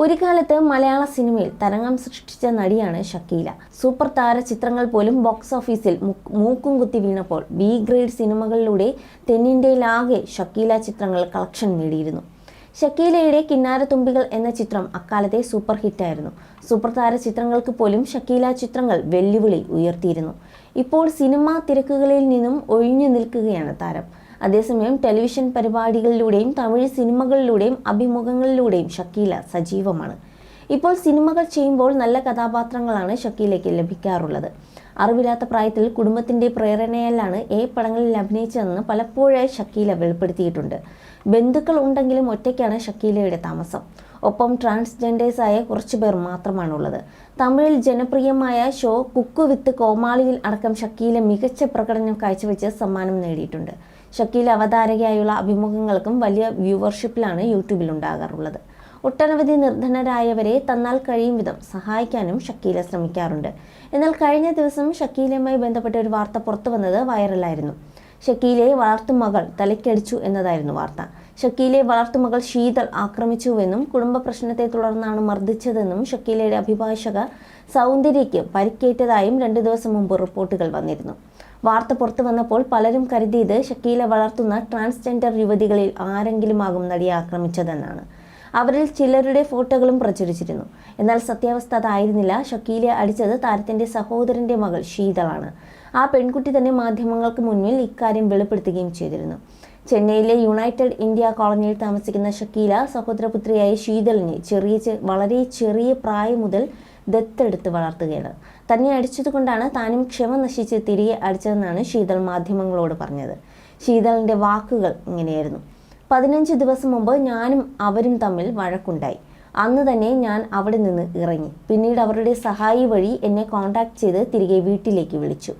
ഒരു കാലത്ത് മലയാള സിനിമയിൽ തരംഗം സൃഷ്ടിച്ച നടിയാണ് ഷക്കീല. സൂപ്പർ താര ചിത്രങ്ങൾ പോലും ബോക്സ് ഓഫീസിൽ മൂക്കും കുത്തി വീണപ്പോൾ ബി ഗ്രേഡ് സിനിമകളിലൂടെ തെന്നിന്ത്യയിലാകെ ഷക്കീല ചിത്രങ്ങൾ കളക്ഷൻ നേടിയിരുന്നു. ഷക്കീലയുടെ കിന്നാരത്തുമ്പികൾ എന്ന ചിത്രം അക്കാലത്തെ സൂപ്പർ ഹിറ്റായിരുന്നു. സൂപ്പർ താര ചിത്രങ്ങൾക്ക് പോലും ഷക്കീല ചിത്രങ്ങൾ വെല്ലുവിളി ഉയർത്തിയിരുന്നു. ഇപ്പോൾ സിനിമാ തിരക്കുകളിൽ നിന്നും ഒഴിഞ്ഞു നിൽക്കുകയാണ് താരം. അതേസമയം ടെലിവിഷൻ പരിപാടികളിലൂടെയും തമിഴ് സിനിമകളിലൂടെയും അഭിമുഖങ്ങളിലൂടെയും ഷക്കീല സജീവമാണ്. ഇപ്പോൾ സിനിമകൾ ചെയ്യുമ്പോൾ നല്ല കഥാപാത്രങ്ങളാണ് ഷക്കീലയ്ക്ക് ലഭിക്കാറുള്ളത്. അറിവില്ലാത്ത പ്രായത്തിൽ കുടുംബത്തിന്റെ പ്രേരണയാലാണ് ഏ പടങ്ങളിൽ അഭിനയിച്ചതെന്ന് പലപ്പോഴായി ഷക്കീല വെളിപ്പെടുത്തിയിട്ടുണ്ട്. ബന്ധുക്കൾ ഉണ്ടെങ്കിലും ഒറ്റയ്ക്കാണ് ഷക്കീലയുടെ താമസം. ഒപ്പം ട്രാൻസ്ജെൻഡേഴ്സായ കുറച്ചു പേർ മാത്രമാണുള്ളത്. തമിഴിൽ ജനപ്രിയമായ ഷോ കുക്കു വിത്ത് കോമാളിയിൽ അടക്കം ഷക്കീല മികച്ച പ്രകടനം കാഴ്ചവെച്ച് സമ്മാനം നേടിയിട്ടുണ്ട്. ഷക്കീല അവതാരകയായുള്ള അഭിമുഖങ്ങൾക്കും വലിയ വ്യൂവർഷിപ്പിലാണ് യൂട്യൂബിൽ ഉണ്ടാകാറുള്ളത്. ഒട്ടനവധി നിർധനരായവരെ തന്നാൽ കഴിയും വിധം സഹായിക്കാനും ഷക്കീല ശ്രമിക്കാറുണ്ട്. എന്നാൽ കഴിഞ്ഞ ദിവസം ഷക്കീലയുമായി ബന്ധപ്പെട്ട ഒരു വാർത്ത പുറത്തു വന്നത് വൈറലായിരുന്നു. ഷക്കീലയെ വളർത്തുമകൾ തലയ്ക്കടിച്ചു എന്നതായിരുന്നു വാർത്ത. ഷക്കീലയെ വളർത്തുമകൾ ശീതൾ ആക്രമിച്ചുവെന്നും കുടുംബ പ്രശ്നത്തെ തുടർന്നാണ് മർദ്ദിച്ചതെന്നും ഷക്കീലയുടെ അഭിഭാഷക സൗന്ദര്യയ്ക്ക് പരിക്കേറ്റതായും രണ്ടു ദിവസം മുമ്പ് റിപ്പോർട്ടുകൾ വന്നിരുന്നു. വാർത്ത പുറത്തു വന്നപ്പോൾ പലരും കരുതിയത് ഷക്കീല വളർത്തുന്ന ട്രാൻസ്ജെൻഡർ യുവതികളിൽ ആരെങ്കിലും ആകും നടിയെ ആക്രമിച്ചതെന്നാണ്. അവരിൽ ചിലരുടെ ഫോട്ടോകളും പ്രചരിച്ചിരുന്നു. എന്നാൽ സത്യാവസ്ഥ അതായിരുന്നില്ല. ഷക്കീലെ അടിച്ചത് താരത്തിന്റെ സഹോദരന്റെ മകൾ ശീതളാണ്. ആ പെൺകുട്ടി തന്നെ മാധ്യമങ്ങൾക്ക് മുന്നിൽ ഇക്കാര്യം വെളിപ്പെടുത്തുകയും ചെയ്തിരുന്നു. ചെന്നൈയിലെ യുണൈറ്റഡ് ഇന്ത്യ കോളനിയിൽ താമസിക്കുന്ന ഷക്കീല സഹോദരപുത്രിയായ ശീതളിനെ ചെറിയ വളരെ ചെറിയ പ്രായം മുതൽ ദത്തെടുത്ത് വളർത്തുകയാണ്. തന്നെ അടിച്ചതുകൊണ്ടാണ് താനും ക്ഷമ നശിച്ച് തിരികെ അടിച്ചതെന്നാണ് ശീതൾ മാധ്യമങ്ങളോട് പറഞ്ഞത്. ശീതളിന്റെ വാക്കുകൾ ഇങ്ങനെയായിരുന്നു. പതിനഞ്ച് ദിവസം മുമ്പ് ഞാനും അവരും തമ്മിൽ വഴക്കുണ്ടായി. അന്ന് തന്നെ ഞാൻ അവിടെ നിന്ന് ഇറങ്ങി. പിന്നീട് അവരുടെ സഹായി വഴി എന്നെ കോൺടാക്ട് ചെയ്ത് തിരികെ വീട്ടിലേക്ക് വിളിച്ചു.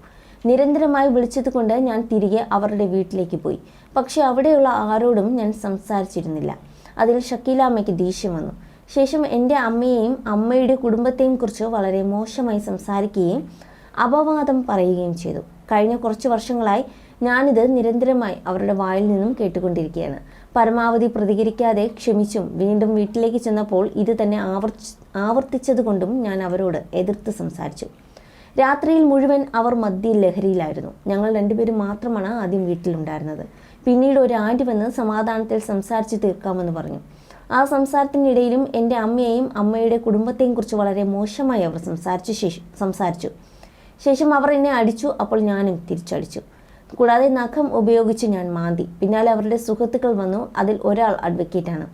നിരന്തരമായി വിളിച്ചതുകൊണ്ട് ഞാൻ തിരികെ അവരുടെ വീട്ടിലേക്ക് പോയി. പക്ഷെ അവിടെയുള്ള ആരോടും ഞാൻ സംസാരിച്ചിരുന്നില്ല. അതിൽ ഷക്കീലാമ്മയ്ക്ക് ദേഷ്യം വന്നു. ശേഷം എന്റെ അമ്മയെയും അമ്മയുടെ കുടുംബത്തെയും കുറിച്ച് വളരെ മോശമായി സംസാരിക്കുകയും അപവാദം പറയുകയും ചെയ്തു. കഴിഞ്ഞ കുറച്ച് വർഷങ്ങളായി ഞാനിത് നിരന്തരമായി അവരുടെ വായിൽ നിന്നും കേട്ടുകൊണ്ടിരിക്കുകയാണ്. പരമാവധി പ്രതികരിക്കാതെ ക്ഷമിച്ചും വീണ്ടും വീട്ടിലേക്ക് ചെന്നപ്പോൾ ഇത് തന്നെ ആവർത്തി ആവർത്തിച്ചതുകൊണ്ടും ഞാൻ അവരോട് എതിർത്ത് സംസാരിച്ചു. രാത്രിയിൽ മുഴുവൻ അവർ മദ്യ ലഹരിയിലായിരുന്നു. ഞങ്ങൾ രണ്ടുപേരും മാത്രമാണ് ആദ്യം വീട്ടിലുണ്ടായിരുന്നത്. പിന്നീട് ഒരു ആന്റി വന്ന് സമാധാനത്തിൽ സംസാരിച്ച് തീർക്കാമെന്ന് പറഞ്ഞു. ആ സംസാരത്തിനിടയിലും എന്റെ അമ്മയെയും അമ്മയുടെ കുടുംബത്തെയും കുറിച്ച് വളരെ മോശമായി അവർ സംസാരിച്ചു ശേഷം സംസാരിച്ചു. ശേഷം അവർ എന്നെ അടിച്ചു അപ്പോൾ ഞാനും തിരിച്ചടിച്ചു. കൂടാതെ നഖം ഉപയോഗിച്ച് ഞാൻ മാന്തി. പിന്നാലെ അവരുടെ സുഹൃത്തുക്കൾ വന്നു. അതിൽ ഒരാൾ അഡ്വക്കേറ്റാണ്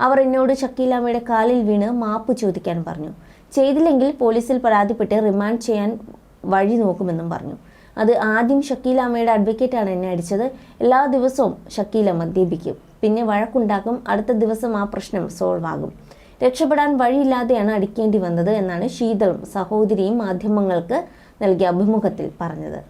അവർ എന്നോട് ഷക്കീലാമ്മയുടെ കാലിൽ വീണ് മാപ്പ് ചോദിക്കാൻ പറഞ്ഞു. ചെയ്തില്ലെങ്കിൽ പോലീസിൽ പരാതിപ്പെട്ട് റിമാൻഡ് ചെയ്യാൻ വഴി നോക്കുമെന്നും പറഞ്ഞു. അത് ആദ്യം ഷക്കീലാമ്മയുടെ അഡ്വക്കേറ്റാണ് എന്നെ അടിച്ചത്. എല്ലാ ദിവസവും ഷക്കീല മദ്യപിക്കും പിന്നെ വഴക്കുണ്ടാക്കും. അടുത്ത ദിവസം ആ പ്രശ്നം സോൾവ് ആകും. രക്ഷപ്പെടാൻ വഴിയില്ലാതെയാണ് അടിക്കേണ്ടി വന്നത് എന്നാണ് ശീതളും സഹോദരിയും മാധ്യമങ്ങൾക്ക് നൽകിയ അഭിമുഖത്തിൽ പറഞ്ഞത്.